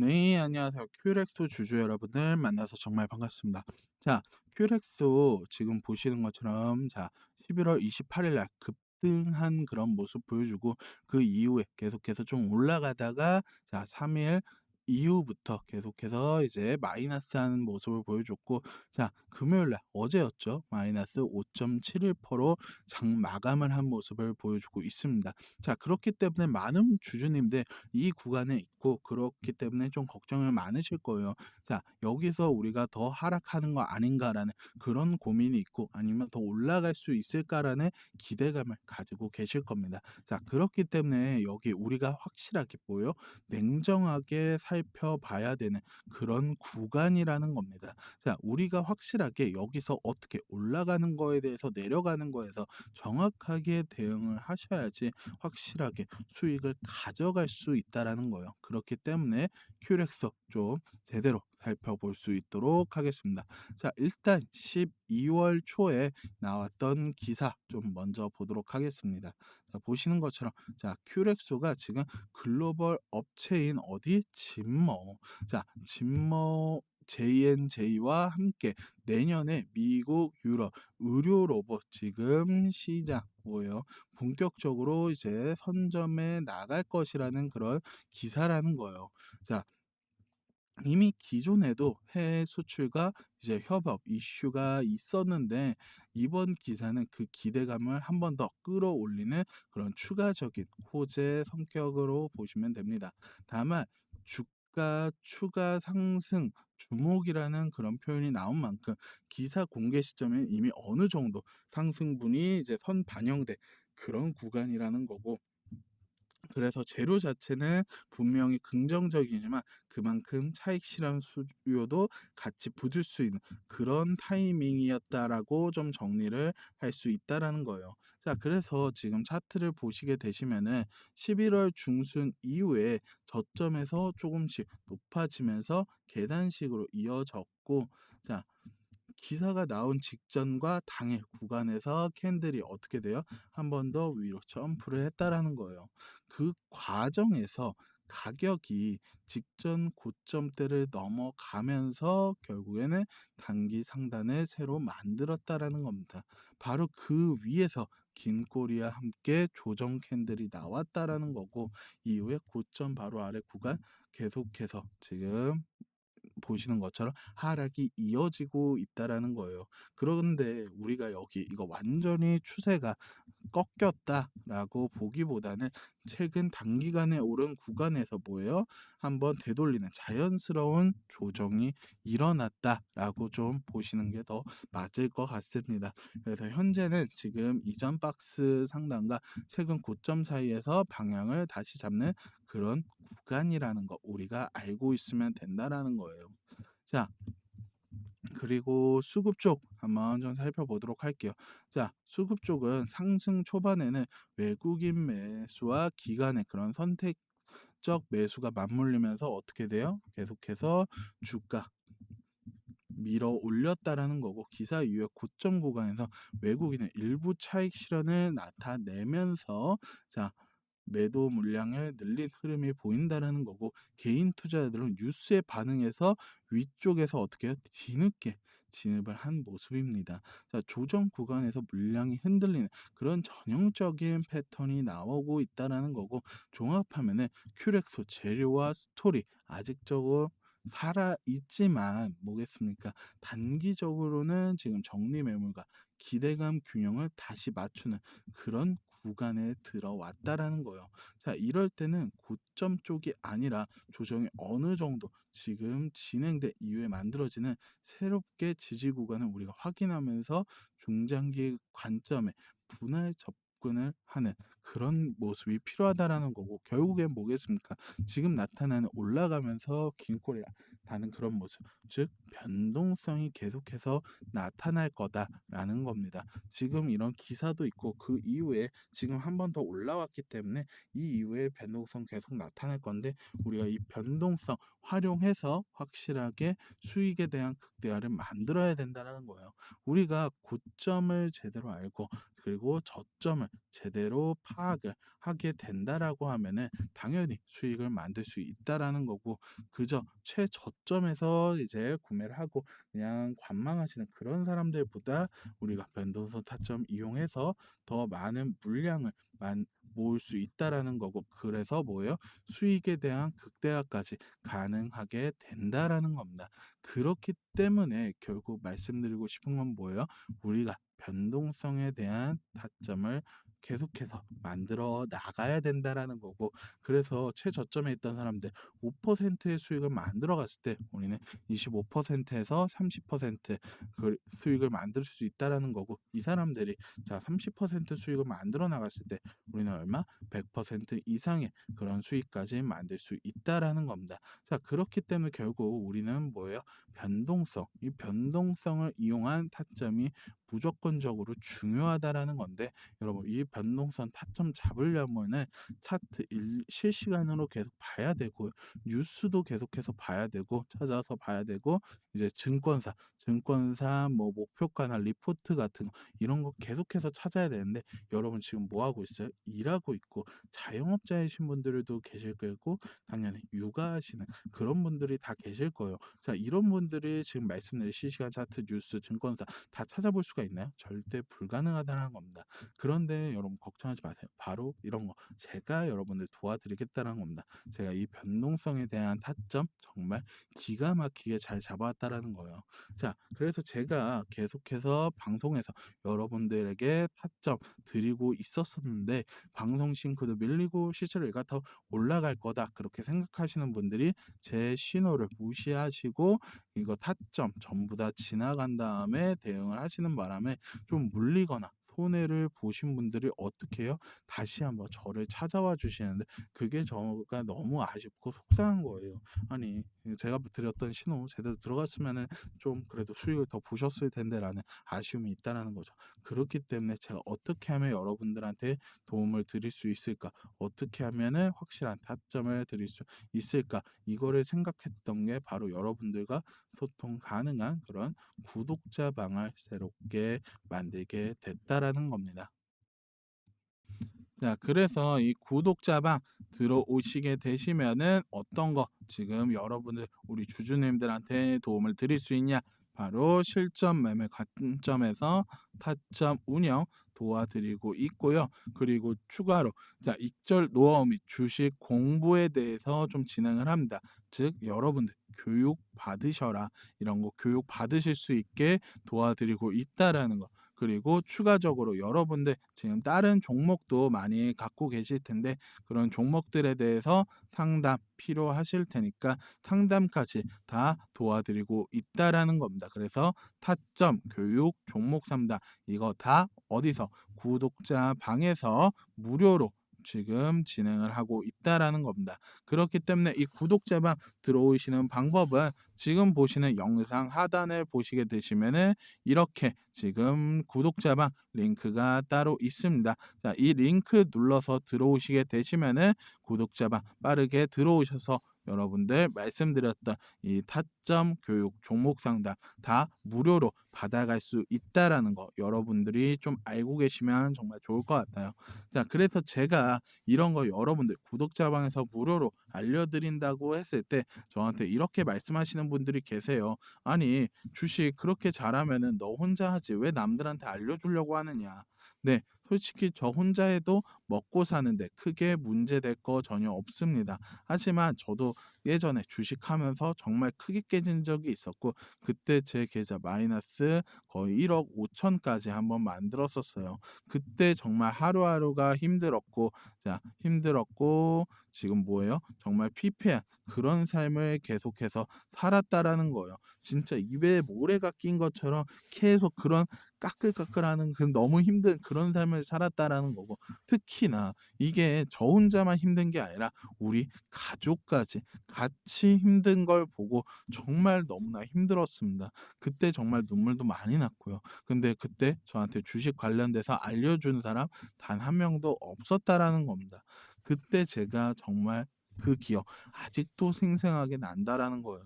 네, 안녕하세요. 큐렉소 주주 여러분들 만나서 정말 반갑습니다. 자, 큐렉소 지금 보시는 것처럼 자, 11월 28일 날 급등한 그런 모습 보여주고 그 이후에 계속해서 좀 올라가다가 자, 3일 이후부터 계속해서 이제 마이너스 하는 모습을 보여줬고 자, 금요일 날 어제였죠. 마이너스 5.71%로 장 마감을 한 모습을 보여주고 있습니다. 자, 그렇기 때문에 많은 주주님들 이 구간에 있고 그렇기 때문에 좀 걱정을 많으실 거예요. 자, 여기서 우리가 더 하락하는 거 아닌가라는 그런 고민이 있고 아니면 더 올라갈 수 있을까라는 기대감을 가지고 계실 겁니다. 자, 그렇기 때문에 여기 우리가 확실하게 뭐요? 냉정하게 살 펴봐야 되는 그런 구간이라는 겁니다. 자, 우리가 확실하게 여기서 어떻게 올라가는 거에 대해서 내려가는 거에서 정확하게 대응을 하셔야지 확실하게 수익을 가져갈 수 있다라는 거예요. 그렇기 때문에 큐렉서 좀 제대로 살펴볼 수 있도록 하겠습니다. 자, 일단 12월 초에 나왔던 기사 좀 먼저 보도록 하겠습니다. 자, 보시는 것처럼 자, 큐렉소가 지금 글로벌 업체인 어디 진머. 자, 진머 J&J와 함께 내년에 미국, 유럽 의료 로봇 지금 뭐예요? 본격적으로 이제 선점에 나갈 것이라는 그런 기사라는 거예요. 자, 이미 기존에도 해외 수출과 이제 협업 이슈가 있었는데 이번 기사는 그 기대감을 한 번 더 끌어올리는 그런 추가적인 호재 성격으로 보시면 됩니다. 다만 주가 추가 상승 주목이라는 그런 표현이 나온 만큼 기사 공개 시점에 이미 어느 정도 상승분이 이제 선 반영된 그런 구간이라는 거고 그래서 재료 자체는 분명히 긍정적이지만 그만큼 차익 실현 수요도 같이 붙을 수 있는 그런 타이밍이었다라고 좀 정리를 할 수 있다라는 거예요. 자, 그래서 지금 차트를 보시게 되시면은 11월 중순 이후에 저점에서 조금씩 높아지면서 계단식으로 이어졌고 자, 기사가 나온 직전과 당일 구간에서 캔들이 어떻게 돼요? 한 번 더 위로 점프를 했다라는 거예요. 그 과정에서 가격이 직전 고점대를 넘어가면서 결국에는 단기 상단을 새로 만들었다라는 겁니다. 바로 그 위에서 긴 꼬리와 함께 조정 캔들이 나왔다라는 거고 이후에 고점 바로 아래 구간 계속해서 지금 보시는 것처럼 하락이 이어지고 있다라는 거예요. 그런데 우리가 여기 이거 완전히 추세가 꺾였다라고 보기보다는 최근 단기간에 오른 구간에서 뭐예요? 한번 되돌리는 자연스러운 조정이 일어났다라고 좀 보시는 게 더 맞을 것 같습니다. 그래서 현재는 지금 이전 박스 상단과 최근 고점 사이에서 방향을 다시 잡는 그런 구간이라는 거 우리가 알고 있으면 된다라는 거예요. 자, 그리고 수급 쪽 한번 좀 살펴보도록 할게요. 자, 수급 쪽은 상승 초반에는 외국인 매수와 기관의 그런 선택적 매수가 맞물리면서 어떻게 돼요? 계속해서 주가 밀어 올렸다라는 거고 기사 이후에 고점 구간에서 외국인의 일부 차익 실현을 나타내면서 자 매도 물량을 늘린 흐름이 보인다라는 거고 개인 투자자들은 뉴스에 반응해서 위쪽에서 어떻게 해요? 뒤늦게 진입을 한 모습입니다. 자, 조정 구간에서 물량이 흔들리는 그런 전형적인 패턴이 나오고 있다라는 거고 종합하면은 큐렉소 재료와 스토리 아직적으로 살아 있지만 뭐겠습니까? 단기적으로는 지금 정리 매물과 기대감 균형을 다시 맞추는 그런 구간에 들어왔다라는 거예요. 자, 이럴 때는 고점 쪽이 아니라 조정이 어느 정도 지금 진행된 이후에 만들어지는 새롭게 지지 구간을 우리가 확인하면서 중장기 관점에 분할 접근을 하는 그런 모습이 필요하다라는 거고 결국엔 뭐겠습니까? 지금 나타나는 올라가면서 긴 꼬리 다는 그런 모습, 즉 변동성이 계속해서 나타날 거다라는 겁니다. 지금 이런 기사도 있고 그 이후에 지금 한 번 더 올라왔기 때문에 이 이후에 변동성 계속 나타날 건데 우리가 이 변동성 활용해서 확실하게 수익에 대한 극대화를 만들어야 된다는 거예요. 우리가 고점을 제대로 알고 그리고 저점을 제대로 파악을 하게 된다라고 하면은 당연히 수익을 만들 수 있다라는 거고 그저 최저점에서 이제 구매를 하고 그냥 관망하시는 그런 사람들보다 우리가 변동성 타점 이용해서 더 많은 물량을 만 모을 수 있다라는 거고 그래서 뭐예요? 수익에 대한 극대화까지 가능하게 된다라는 겁니다. 그렇기 때문에 결국 말씀드리고 싶은 건 뭐예요? 우리가 변동성에 대한 타점을 계속해서 만들어 나가야 된다라는 거고 그래서 최저점에 있던 사람들 5%의 수익을 만들어 갔을 때 우리는 25%에서 30%그 수익을 만들 수 있다라는 거고 이 사람들이 자 30% 수익을 만들어 나갔을 때 우리는 얼마 100% 이상의 그런 수익까지 만들 수 있다라는 겁니다. 자 그렇기 때문에 결국 우리는 뭐예요? 변동성 이 변동성을 이용한 타점이 무조건적으로 중요하다라는 건데 여러분 이 변동성 타점 잡으려면은 차트 일, 실시간으로 계속 봐야 되고 뉴스도 계속해서 봐야 되고 찾아서 봐야 되고 이제 증권사 증권사 뭐 목표가나 리포트 같은 거 이런 거 계속해서 찾아야 되는데 여러분 지금 뭐 하고 있어요? 일하고 있고 자영업자이신 분들도 계실 거고 당연히 육아하시는 그런 분들이 다 계실 거예요. 자 이런 분들이 지금 말씀드린 실시간 차트 뉴스 증권사 다 찾아볼 수가 있나요? 절대 불가능하다는 겁니다. 그런데 여러분 걱정하지 마세요. 바로 이런 거 제가 여러분들 도와드리겠다는 겁니다. 제가 이 변동성에 대한 타점 정말 기가 막히게 잘 잡아왔다라는 거예요. 자, 그래서 제가 계속해서 방송에서 여러분들에게 타점 드리고 있었었는데 방송 싱크도 밀리고 얘가 더 올라갈 거다 그렇게 생각하시는 분들이 제 신호를 무시하시고 이거 타점 전부 다 지나간 다음에 대응을 하시는 바람에 좀 물리거나 손해를 보신 분들이 어떻게 해요? 다시 한번 저를 찾아와 주시는데 그게 저가 너무 아쉽고 속상한 거예요. 아니 제가 드렸던 신호 제대로 들어갔으면은 좀 그래도 수익을 더 보셨을 텐데라는 아쉬움이 있다라는 거죠. 그렇기 때문에 제가 어떻게 하면 여러분들한테 도움을 드릴 수 있을까? 어떻게 하면은 확실한 타점을 드릴 수 있을까? 이거를 생각했던 게 바로 여러분들과 소통 가능한 그런 구독자 방을 새롭게 만들게 됐다라는 겁니다. 자, 그래서 이 구독자방 들어오시게 되시면은 어떤 거 지금 여러분들 우리 주주님들한테 도움을 드릴 수 있냐? 바로 실전 매매 관점에서 타점 운영 도와드리고 있고요. 그리고 추가로 자, 익절 노하우 및 주식 공부에 대해서 좀 진행을 합니다. 즉 여러분들 교육 받으셔라 이런 거 교육 받으실 수 있게 도와드리고 있다라는 거. 그리고 추가적으로 여러분들 지금 다른 종목도 많이 갖고 계실 텐데 그런 종목들에 대해서 상담 필요하실 테니까 상담까지 다 도와드리고 있다라는 겁니다. 그래서 타점 교육 종목 상담 이거 다 어디서 구독자 방에서 무료로 지금 진행을 하고 있다라는 겁니다. 그렇기 때문에 이 구독자방 들어오시는 방법은 지금 보시는 영상 하단을 보시게 되시면은 이렇게 지금 구독자방 링크가 따로 있습니다. 자, 이 링크 눌러서 들어오시게 되시면은 구독자방 빠르게 들어오셔서 여러분들 말씀드렸던 이 타점 교육 종목 상담 다 무료로 받아갈 수 있다라는 거 여러분들이 좀 알고 계시면 정말 좋을 것 같아요. 자, 그래서 제가 이런 거 여러분들 구독자방에서 무료로 알려드린다고 했을 때 저한테 이렇게 말씀하시는 분들이 계세요. 아니, 주식 그렇게 잘하면은 너 혼자 하지 왜 남들한테 알려주려고 하느냐. 네, 솔직히 저 혼자 해도 먹고 사는데 크게 문제될 거 전혀 없습니다. 하지만 저도 예전에 주식하면서 정말 크게 깨진 적이 있었고 그때 제 계좌 마이너스 거의 1억 5천까지 한번 만들었었어요. 그때 정말 하루하루가 힘들었고 자 힘들었고 지금 뭐예요? 정말 피폐한 그런 삶을 계속해서 살았다라는 거예요. 진짜 입에 모래가 낀 것처럼 계속 그런 까끌까끌하는 그 너무 힘든 그런 삶을 살았다라는 거고 특히나 이게 저 혼자만 힘든 게 아니라 우리 가족까지 같이 힘든 걸 보고 정말 너무나 힘들었습니다. 그때 정말 눈물도 많이 났고요. 근데 그때 저한테 주식 관련돼서 알려준 사람 단 한 명도 없었다라는 겁니다. 그때 제가 정말 그 기억 아직도 생생하게 난다라는 거예요.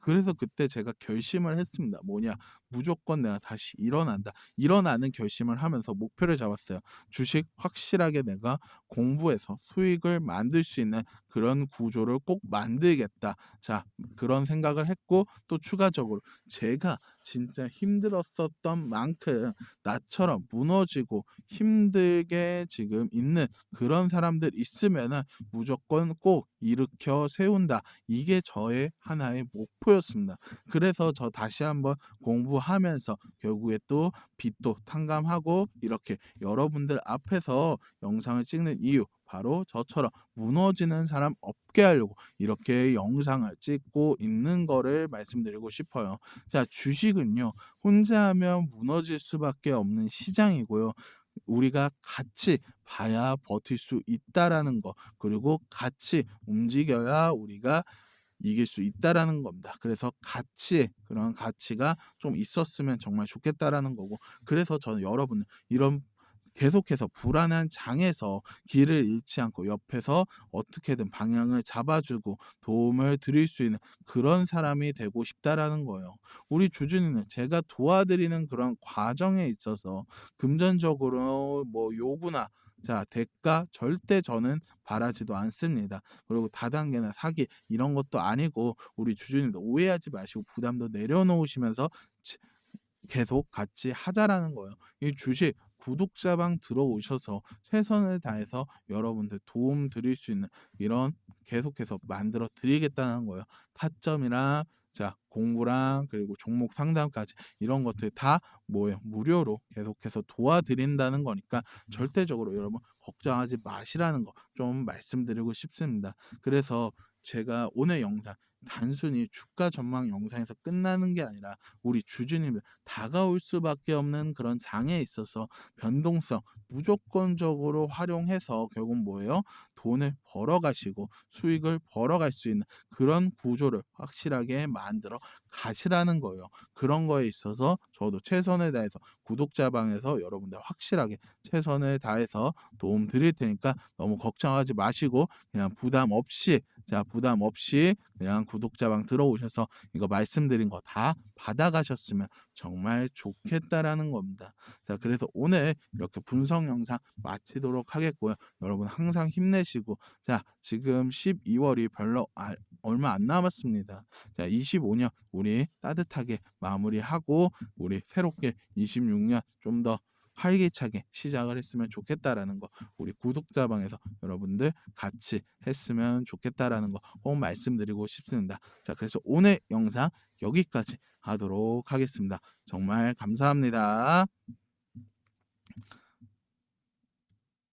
그래서 그때 제가 결심을 했습니다. 뭐냐? 무조건 내가 다시 일어난다. 일어나는 결심을 하면서 목표를 잡았어요. 주식 확실하게 내가 공부해서 수익을 만들 수 있는 그런 구조를 꼭 만들겠다. 자, 그런 생각을 했고 또 추가적으로 제가 진짜 힘들었었던 만큼 나처럼 무너지고 힘들게 지금 있는 그런 사람들 있으면은 무조건 꼭 일으켜 세운다. 이게 저의 하나의 목표였습니다. 그래서 저 다시 한번 공부 하면서 결국에 또 빚도 탕감하고 이렇게 여러분들 앞에서 영상을 찍는 이유 바로 저처럼 무너지는 사람 없게 하려고 이렇게 영상을 찍고 있는 거를 말씀드리고 싶어요. 자, 주식은요. 혼자 하면 무너질 수밖에 없는 시장이고요. 우리가 같이 봐야 버틸 수 있다라는 거. 그리고 같이 움직여야 우리가 이길 수 있다라는 겁니다. 그래서 가치 그런 가치가 좀 있었으면 정말 좋겠다라는 거고. 그래서 저는 여러분들 이런 계속해서 불안한 장에서 길을 잃지 않고 옆에서 어떻게든 방향을 잡아주고 도움을 드릴 수 있는 그런 사람이 되고 싶다라는 거예요. 우리 주주님은 제가 도와드리는 그런 과정에 있어서 금전적으로 뭐 요구나 자 대가 절대 저는 바라지도 않습니다. 그리고 다단계나 사기 이런 것도 아니고 우리 주주님도 오해하지 마시고 부담도 내려놓으시면서 치- 계속 같이 하자라는 거예요. 이 주식 구독자방 들어오셔서 최선을 다해서 여러분들 도움 드릴 수 있는 이런 계속해서 만들어 드리겠다는 거예요. 타점이랑 자 공부랑 그리고 종목 상담까지 이런 것들 다 뭐예요 무료로 계속해서 도와드린다는 거니까 절대적으로 여러분 걱정하지 마시라는 거 좀 말씀드리고 싶습니다. 그래서 제가 오늘 영상 단순히 주가 전망 영상에서 끝나는 게 아니라 우리 주주님들 다가올 수밖에 없는 그런 장에 있어서 변동성 무조건적으로 활용해서 결국 뭐예요? 돈을 벌어 가시고 수익을 벌어 갈 수 있는 그런 구조를 확실하게 만들어 가시라는 거예요. 그런 거에 있어서 저도 최선을 다해서 구독자 방에서 여러분들 확실하게 최선을 다해서 도움 드릴 테니까 너무 걱정하지 마시고 그냥 부담 없이 자 부담 없이 그냥 구독자방 들어오셔서 이거 말씀드린 거 다 받아가셨으면 정말 좋겠다라는 겁니다. 자 그래서 오늘 이렇게 분석 영상 마치도록 하겠고요. 여러분 항상 힘내시고 자 지금 12월이 별로 아- 얼마 안 남았습니다. 자 25년 우리 따뜻하게 마무리하고 우리 새롭게 26년 좀더 활기차게 시작을 했으면 좋겠다라는 거 우리 구독자방에서 여러분들 같이 했으면 좋겠다라는 거 꼭 말씀드리고 싶습니다. 자 그래서 오늘 영상 여기까지 하도록 하겠습니다. 정말 감사합니다.